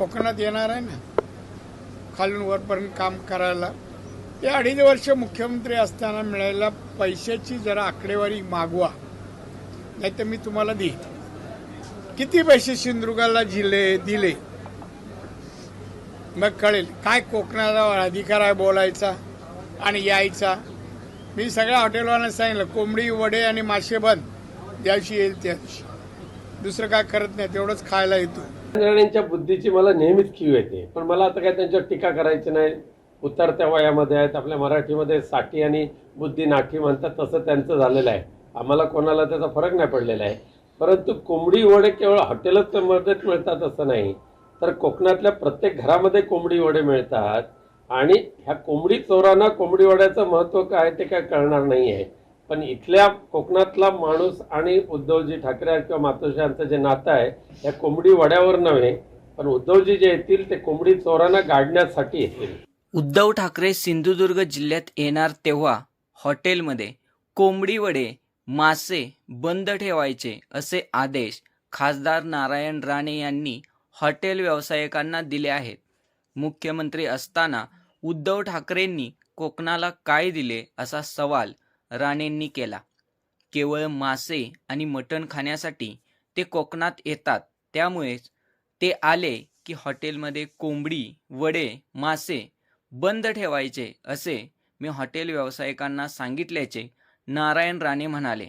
कोकणात येणार आहे ना? खालून वरपर्यंत काम करायला. हे अडीच वर्ष मुख्यमंत्री असताना मिळायला पैशाची जरा आकडेवारी मागवा. नाही तर मी तुम्हाला देईन. किती पैसे सिंधुदुर्गाला जिले दिले? मग कळेल. काय कोकणाला अधिकार आहे बोलायचा आणि यायचा? मी सगळ्या हॉटेलवाल्यांना सांगितलं कोंबडी वडे आणि मासे बंद. ज्या दिवशी येईल त्या दिवशी दुसरं काय करत नाही तेवढंच खायला येतो. यांच्या बुद्धीची मला नेहमीच कीव येते. पण मला आता काय त्यांच्यावर टीका करायची नाही. उतरत्या वयामध्ये आहेत आपल्या मराठीमध्ये साठी आणि बुद्धी नाठी म्हणतात तसं त्यांचं झालेलं आहे. आम्हाला कोणाला त्याचा फरक नाही पडलेला आहे. परंतु कोंबडी वडे केवळ हॉटेलच मदत मिळतात असं नाही. तर कोकणातल्या प्रत्येक घरामध्ये कोंबडी वडे मिळतात. आणि ह्या कोंबडी चोरांना कोंबडी वड्याचं महत्त्व काय ते काय कळणार नाही आहे पण इथल्या कोकणातला माणूस आणि उद्धवजी ठाकरे किंवा मातोश्री जे नातं आहे या कोंबडी वड्यावर नव्हे पण उद्धवजी जे येतील ते कोंबडी चोरांना गाडण्यासाठी येतील. उद्धव ठाकरे सिंधुदुर्ग जिल्ह्यात येणार तेव्हा हॉटेलमध्ये कोंबडी वडे मासे बंद ठेवायचे असे आदेश खासदार नारायण राणे यांनी हॉटेल व्यावसायिकांना दिले आहेत. मुख्यमंत्री असताना उद्धव ठाकरेंनी कोकणाला काय दिले असा सवाल राणेंनी केला. केवळ मासे आणि मटण खाण्यासाठी ते कोकणात येतात. त्यामुळेच ते आले की हॉटेलमध्ये कोंबडी वडे मासे बंद ठेवायचे असे मी हॉटेल व्यावसायिकांना सांगितल्याचे नारायण राणे म्हणाले.